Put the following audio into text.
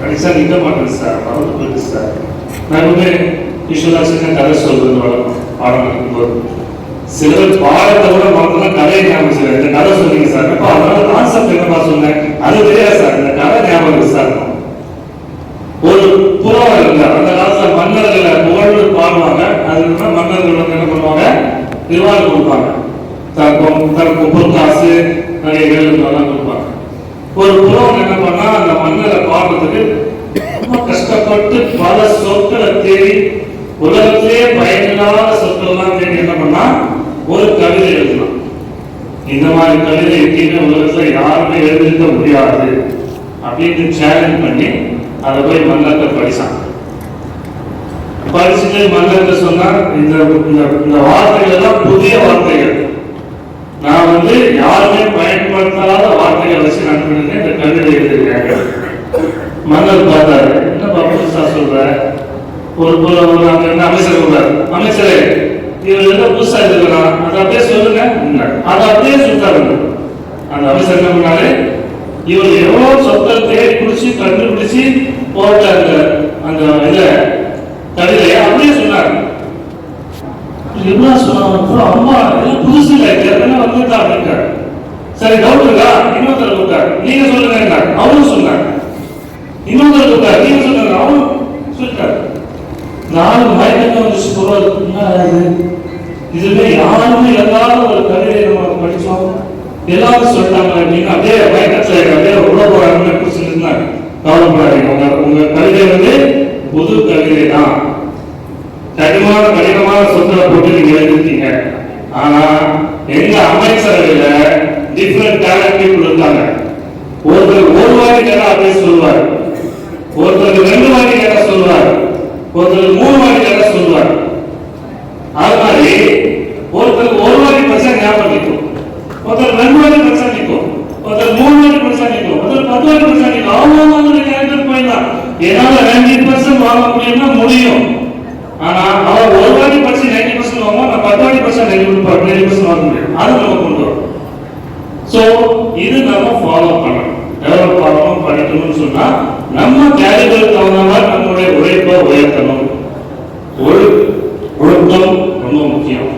படிச்சா நிற்க மாட்டேன் சார்? மறந்து போயிட்டு சார். நான் எப்பவுமே யூஸ்வலாக சின்ன கதை சொல்றது வழக்கம் பாடம் நடக்கும்போது சில பேர் பாடத்தை கூட மறந்துலாம் கதையை ஞாபகம் சார் இந்த கதை சொன்னீங்க சார். அப்போ அதனால கான்செப்ட் என்னப்பா சொன்னேன்? அது தெரியாது சார். இந்த கதை ஞாபகம் சார். ஒரு புறவா இருந்தார். அந்த காலத்துல மன்னர்களை புகழ்ந்து பாடுவாங்க. அது மன்னர்கள் வந்து என்ன பண்ணுவாங்க? நிர்வாகம் கொடுப்பாங்க. தனக்கு பொருள் காசு நகைகள் இதெல்லாம் கொடுப்பாங்க. ஒரு புறவன் என்ன பண்ணா அந்த மன்னர் பல சொற்களை தேடி உலகத்திலே பயனில்லாத சொற்கள்லாம் தேடி என்ன பண்ணா? ஒரு கவிதை எழுதலாம் இந்த மாதிரி கவிதை எங்கேயுமே உலகத்துல யாருமே எழுதிருக்க முடியாது அப்படின்னு சேலஞ்ச் பண்ணி அதை போய் மன்னர்கிட்ட படிச்சான். படிச்சுட்டு மன்னர்கிட்ட சொன்னா இந்த இந்த இந்த வார்த்தைகள் எல்லாம் புதிய வார்த்தைகள். நான் வந்து யாருமே பயன்படுத்தாத வார்த்தைகள் வச்சு நான் இந்த கவிதை எழுதியிருக்கேன். மன்னர் பார்த்தா புதுசா ஒரு அங்க இருந்த அமைச்சர் சொல்றாரு அமைச்சரே இவர் என்ன புதுசா அதை அப்படியே சொல்லுங்க. அதை அப்படியே சொல்றாரு அந்த அமைச்சர் என்ன பண்ணாரு? இவர் எவ்வளவு சொற்கள் தேடி பிடிச்சி கண்டுபிடிச்சு போட்ட அந்த அந்த அப்படியே சொன்னாரு. என்ன சொன்னாங்க அம்மா புதுசு இல்லை ஏற்கனவே வந்துட்டா சரி டவுட் இருக்கா? இன்னொருத்தர் நீங்க சொல்லுங்க அவரும் சொன்னார் இன்னொருத்தர் கூப்பிட்டாரு நீங்க சொல்லுங்க அவரும் சொல்லிட்டாரு நாலு மயக்கத்தை வந்து சொல்றது என்ன இது இதுவே யாருமே இல்லாத ஒரு கல்வியை நம்ம படிச்சோம் எல்லாரும் சொல்லிட்டாங்க நீங்க அப்படியே மயக்கத்துல அப்படியே உள்ள போறாங்க சொல்லியிருந்தாங்க இருந்தாங்க கவலைப்படாதீங்க உங்க உங்க கவிதை வந்து புது கவிதை தான் கடினமான கடினமான சொத்துல போட்டு நீங்க எழுதிட்டீங்க ஆனா எங்க அமைச்சரவையில டிஃப்ரெண்ட் டேலண்ட் பீப்புள் இருந்தாங்க ஒருத்தர் ஒரு வாட்டி கேட்டா அப்படியே சொல்லுவார். ஒருத்தர் ரெண்டு வாட்டி கேட்டா சொல்லுவார். ஒருத்தர் மூணு வாட்டி கதை சொல்லுவார். அது மாதிரி ஒருத்தர் ஒரு மாதிரி பிரச்சனை ஞாபகம் நிற்கும். ஒருத்தர் ரெண்டு மாதிரி பிரச்சனை நிற்கும். ஒருத்தர் மூணு மாதிரி பிரச்சனை நிற்கும். ஒருத்தர் பத்து மாதிரி பிரச்சனை நிற்கும். அவங்க அவங்க கேரக்டர் போயிடலாம். என்னால ரெண்டு பர்சன்ட் வாங்க முடியும்னா முடியும். ஆனா அவன் ஒரு வாட்டி பர்சன்ட் நைன்டி பர்சன்ட் வாங்குவோம் நான் பத்து வாட்டி பர்சன்ட் நைன்டி நைன்டி பர்சன்ட் வாங்க முடியும். அது நம்ம கொண்டு வரும். ஸோ இது நம்ம ஃபாலோ பண்ணணும். பண்ணணும் படிக்கணும்னு சொன்னா நம்ம கேரியருக்கு தகுந்த மாதிரி நம்மளுடைய உழைப்பை உயர்த்தணும். ஒழுக்கம் ரொம்ப முக்கியம்.